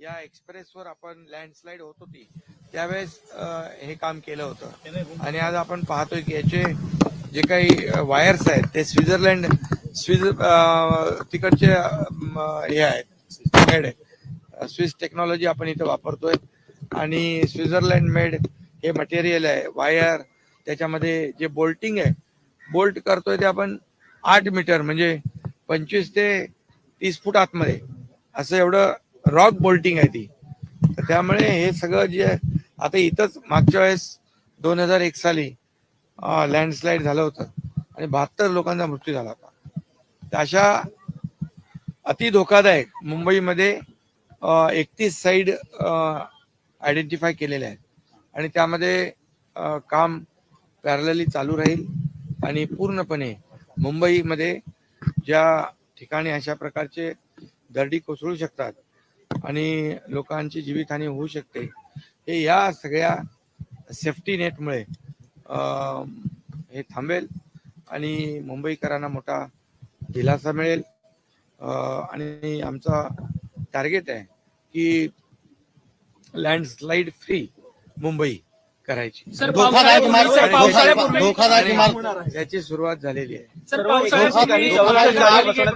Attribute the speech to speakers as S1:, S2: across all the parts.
S1: या एक्सप्रेसवर आपण लँडस्लाईड होत होती. त्यावेळेस हे काम केलं होतं. आणि आज आपण पाहतोय की याचे जे काही वायर्स आहेत ते स्वित्झर्लंड स्विज तिकडचे हे आहेत मेड आहे स्विस टेक्नॉलॉजी आपण इथं वापरतोय. आणि स्वित्झर्लंड मेड हे मटेरियल आहे वायर त्याच्यामध्ये जे बोल्टिंग आहे बोल्ट करतोय ते आपण आठ मीटर म्हणजे पंचवीस ते तीस फूट आतमध्ये. असं एवढं रॉक बोल्टिंग आहे ती. तर त्यामुळे हे सगळं जे आता इथंच मागच्या वेळेस दोन हजार एक साली लँडस्लाईड झालं होतं आणि बहात्तर लोकांचा मृत्यू झाला होता. तर अशा अति धोकादायक मुंबईमध्ये एकतीस साईड आयडेंटिफाय केलेले आहेत. आणि त्यामध्ये काम पॅरलली चालू राहील आणि पूर्णपणे मुंबईमध्ये ज्या ठिकाणी अशा प्रकारचे दरडी कोसळू शकतात आणि लोकांची जीवितहानी होऊ शकते. हे या सगळ्या सेफ्टी नेटमुळे हे थांबेल आणि मुंबईकरांना मोठा दिलासा मिळेल. आणि आमचा टार्गेट आहे की लँडस्लाईड फ्री मुंबई. करायची.
S2: सर
S3: धोकादायक धोकादायक
S1: त्याची सुरुवात झालेली आहे.
S2: सर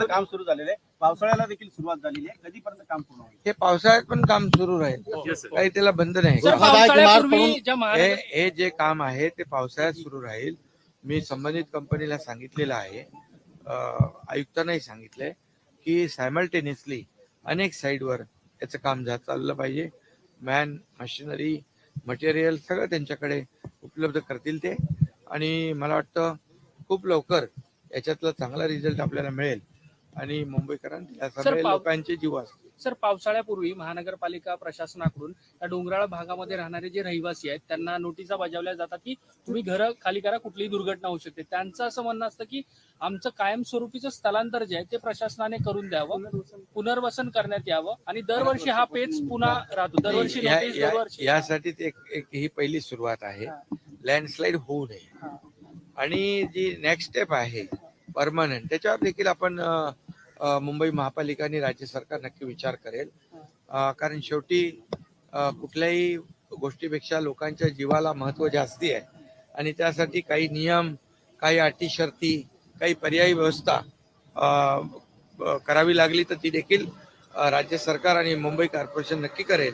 S4: काम सुरू झालेलं आहे. पावसाळ्याला देखील सुरुवात झालेली आहे. कधीपर्यंत काम पूर्ण होईल?
S1: हे पावसाळ्यात पण काम सुरू राहील. काही त्याला बंद नाही. हे हे जे काम आहे ते पावसाळ्यात सुरू राहील. मी संबंधित कंपनीला सांगितलेलं आहे. आयुक्तांनाही सांगितलंय की सायमल्टेनियसली अनेक साईडवर याचं काम चाललं पाहिजे. मॅन मशिनरी मटेरियल सगळं त्यांच्याकडे उपलब्ध करतील ते. आणि मला वाटतं खूप लवकर याच्यातला चांगला रिझल्ट आपल्याला मिळेल. आणि मुंबईकरांना
S2: पाव-
S1: लोकांचे जीव वाचतील
S2: सर पावसाळ्यापूर्वी महानगरपालिका प्रशासनाकडून त्या डोंगराळ भागामध्ये राहणारे जे रहिवासी आहेत त्यांना नोटिसा बजावल्या जातात की तुम्ही घरं खाली करा कुठलीही दुर्घटना होऊ शकते. त्यांचं असं म्हणणं असतं की आमचं कायमस्वरूपीचं स्थलांतर जे आहे ते प्रशासनाने करून द्यावं पुनर्वसन करण्यात यावं आणि दरवर्षी हा पेच पुन्हा राहतो. दरवर्षी
S1: या- या- यासाठी ते एक एक ही पहिली सुरुवात आहे. लँडस्लाईड होऊ नये. आणि जी नेक्स्ट स्टेप आहे परमनंट त्याच्यावर देखील आपण अ, मुंबई महापालिका आणि राज्य सरकार नक्की विचार करेल. कारण शेवटी कुठल्याही गोष्टीपेक्षा लोकांच्या जीवाला महत्त्व जास्ती आहे. आणि त्यासाठी काही नियम काही अटी शर्ती काही पर्यायी व्यवस्था करावी लागली तर ती देखील राज्य सरकार आणि मुंबई कॉर्पोरेशन नक्की करेल.